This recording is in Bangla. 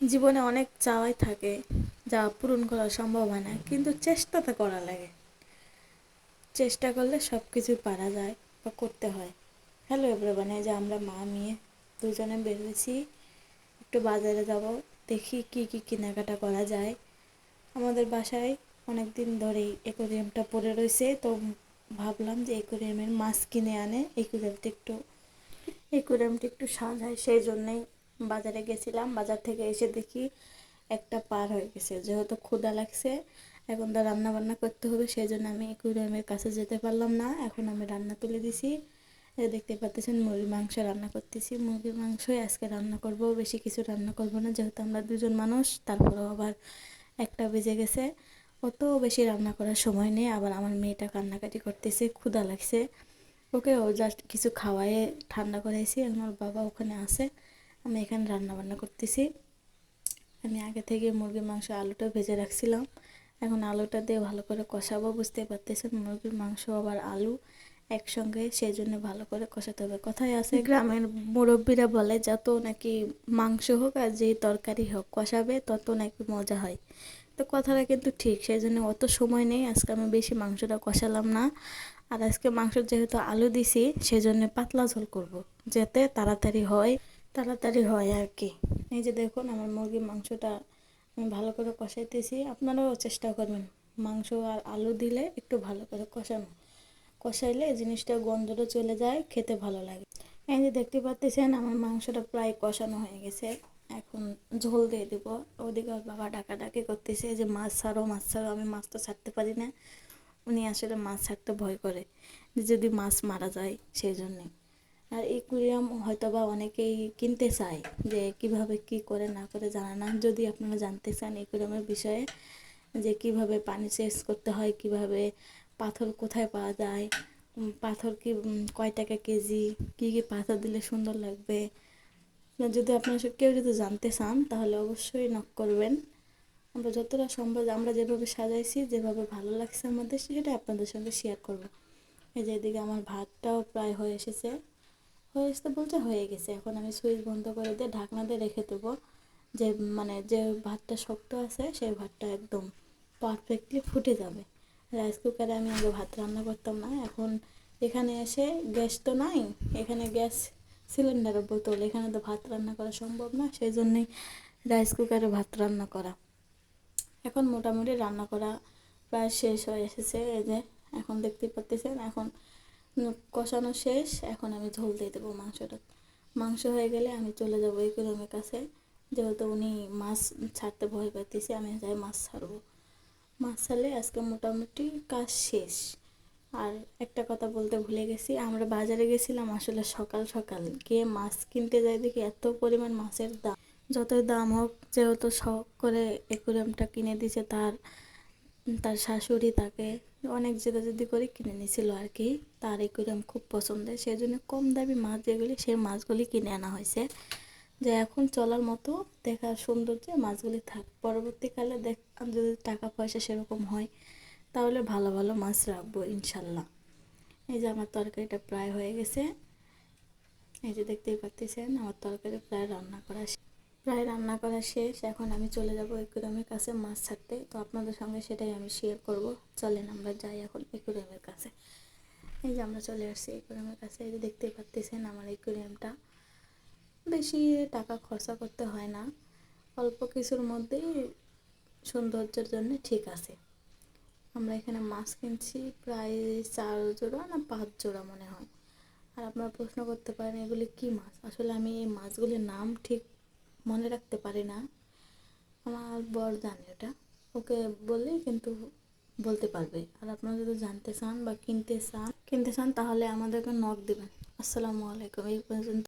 জীবনে অনেক চাওয়াই থাকে যা পূরণ করা সম্ভব হয় না, কিন্তু চেষ্টা তো করা লাগে। চেষ্টা করলে সব কিছু পারা যায় বা করতে হয়। হ্যালো এভরিওয়ান এই যে আমরা মা, মেয়ে দুজনে বেরিয়েছি একটু বাজারে যাব, দেখি কি কি কেনাকাটা করা যায়। আমাদের বাসায় অনেক দিন ধরেই অ্যাকোরিয়ামটা পড়ে রয়েছে, তো ভাবলাম যে অ্যাকোরিয়ামের মাছ কিনে আনে। অ্যাকোরিয়ামটা একটু অ্যাকোরিয়ামটা একটু সাজায় সেই জন্যই বাজারে গেছিলাম, বাজার থেকে এসে দেখি একটা পার হয়ে গেছে। যেহেতু ক্ষুধা লাগছে, এখন তো রান্না বান্না করতে হবে সেই জন্য আমি অ্যাকোরিয়ামের কাছে যেতে পারলাম না। এখন আমি রান্না তুলে দিছি। দেখতে পাচ্ছেন মুরগির মাংস রান্না করতেছি। মুরগির মাংসই আজকে রান্না করব, বেশি কিছু রান্না করব না। যেহেতু আমরা দুজন মানুষ, তারপরেও আবার একটা বেজে গেছে। অত বেশি রান্না করার সময় নেই। আবার আমার মেয়েটা কান্নাকাটি করতেছে, ক্ষুধা লাগছে। ওকে ও জাস্ট কিছু খাওয়ায়ে ঠান্ডা করাইছি। আমার বাবা ওখানে আছে। আমি এখানে রান্না বান্না করতেছি। আমি আগে থেকে মুরগির মাংস আলুটা ভেজে রাখছিলাম। এখন আলুটা দিয়ে ভালো করে কষাবো বুঝতে পারতেছেন, মুরগির মাংস আবার আলু একসঙ্গে সেই জন্য ভালো করে কষাতে হবে। কথায় আছে, গ্রামের মুরব্বীরা বলে, যত নাকি মাংস হোক আর যেই তরকারি হোক, কষাবে, তত নাকি মজা হয়। তো কথাটা কিন্তু ঠিক সেই জন্য অত সময় নেই, আজকে আমি বেশি মাংসটা কষালাম না। আর আজকে মাংস যেহেতু আলু দিছি সেই জন্য পাতলা ঝোল করব, যাতে তাড়াতাড়ি হয়। তাড়াতাড়ি হয় আর কি। এই যে দেখুন, আমার মুরগির মাংসটা আমি ভালো করে কষাইতেছি। আপনারাও চেষ্টা করবেন মাংস আর আলু দিলে একটু ভালো করে কষানো। কষাইলে জিনিসটা গন্ধটা চলে যায়, খেতে ভালো লাগে। এই যে দেখতে পাচ্ছেন, আমার মাংসটা প্রায় কষানো হয়ে গেছে। এখন ঝোল দিয়ে দেবো। ওদিকে ওর বাবা ডাকাডাকি করতেছে যে মাছ ছাড়ো মাছ ছাড়ো, আমি মাছ তো ছাড়তে পারি না। উনি আসলে মাছ ছাড়তে ভয় করে, যদি মাছ মারা যায় সেই জন্যে। আর একুরিয়াম হয়তো বা অনেকেই কিনতে চায় যে কীভাবে কি করে না করে জানা না। যদি আপনারা জানতে চান একুরিয়ামের বিষয়ে, যে কীভাবে পানি চেঞ্জ করতে হয়, কীভাবে পাথর কোথায় পাওয়া যায় পাথর কি কয় টাকা কেজি, কী কী পাথর দিলে সুন্দর লাগবে। যদি আপনারা কেউ যদি জানতে চান, তাহলে অবশ্যই নক করবেন। আমরা যতটা সম্ভব, আমরা যেভাবে সাজাইছি, যেভাবে ভালো লাগছে আমাদের সেটা আপনাদের সঙ্গে শেয়ার করব। এই যে এদিকে আমার ভাতটাও প্রায় হয়ে এসেছে। হয়ে এসেছে বলতে হয়ে গেছে। এখন আমি সুইচ বন্ধ করে দিয়ে ঢাকনা দিয়ে রেখে দেবো। যে মানে যে ভাতটা শক্ত আছে, সেই ভাতটা একদম পারফেক্টলি ফুটে যাবে। রাইস কুকারে আমি আগে ভাত রান্না করতাম না। এখন এখানে এসে গ্যাস তো নাই। এখানে গ্যাস সিলিন্ডারের বোতল। এখানে তো ভাত রান্না করা সম্ভব না। সেই জন্যই রাইস কুকারে ভাত রান্না করা। এখন মোটামুটি রান্না করা প্রায় শেষ হয়ে এসেছে। এই যে, এখন দেখতে পাচ্ছেন, এখন কষানো শেষ, এখন আমি ঝোল দিয়ে দেবো মাংসটা। মাংস হয়ে গেলে আমি চলে যাব এই কুরমের কাছে। যেহেতু উনি মাছ ছাড়তে ভয় পাইতেছে, আমি যাই মাছ ছাড়বো। মাছ ছাড়লে আজকে মোটামুটি কাজ শেষ। আর একটা কথা বলতে ভুলে গেছি, আমরা বাজারে গেছিলাম আসলে সকাল সকাল। গিয়ে মাছ কিনতে যাই দেখি এত পরিমাণ মাছের দাম। যতই দাম হোক, যেহেতু শখ করে অ্যাকুরিয়ামটা কিনে দিয়েছে তার তার শাশুড়ি তাকে অনেক জেদা জেদাজেদি করে কিনে নিয়েছিল আর কি। তার অ্যাকুরিয়াম খুব পছন্দের। সেই জন্য কম দামি মাছ যেগুলি সেই মাছগুলি কিনে আনা হয়েছে। যে এখন চলার মতো দেখার সৌন্দর্যে মাছগুলি থাক। পরবর্তীকালে দেখ যদি টাকা পয়সা সেরকম হয়, তাহলে ভালো ভালো মাছ রাখব ইনশাল্লাহ। এই যে আমার তরকারিটা প্রায় হয়ে গেছে। এই যে দেখতেই পাচ্ছেন, আমার তরকারি প্রায় রান্না করা। প্রায় রান্না করা শেষ। এখন আমি চলে যাব একুরিয়ামের কাছে মাছ ছাড়তে। তো আপনাদের সঙ্গে সেটাই আমি শেয়ার করব। চলেন আমরা যাই এখন একুরিয়ামের কাছে। এই যে আমরা চলে আসছি একুরিয়ামের কাছে। এই যে দেখতেই পাচ্ছেন আমার একুরিয়ামটা বেশি টাকা খরচা করতে হয় না। অল্প কিছুর মধ্যেই সৌন্দর্যের জন্য ঠিক আছে। আমরা এখানে মাছ কিনছি প্রায় চার জোড়া না পাঁচ জোড়া মনে হয়। আর আপনারা প্রশ্ন করতে পারেন, এগুলি কি মাছ? আসলে আমি এই মাছগুলির নাম ঠিক মনে রাখতে পারে না। আমার বর জানে ওটা ওকে বললে কিন্তু বলতে পারবে। আর আপনারা যদি জানতে চান বা কিনতে চান কিনতে চান তাহলে আমাদেরকে নক দেবেন। আসসালামু আলাইকুম। এই পর্যন্ত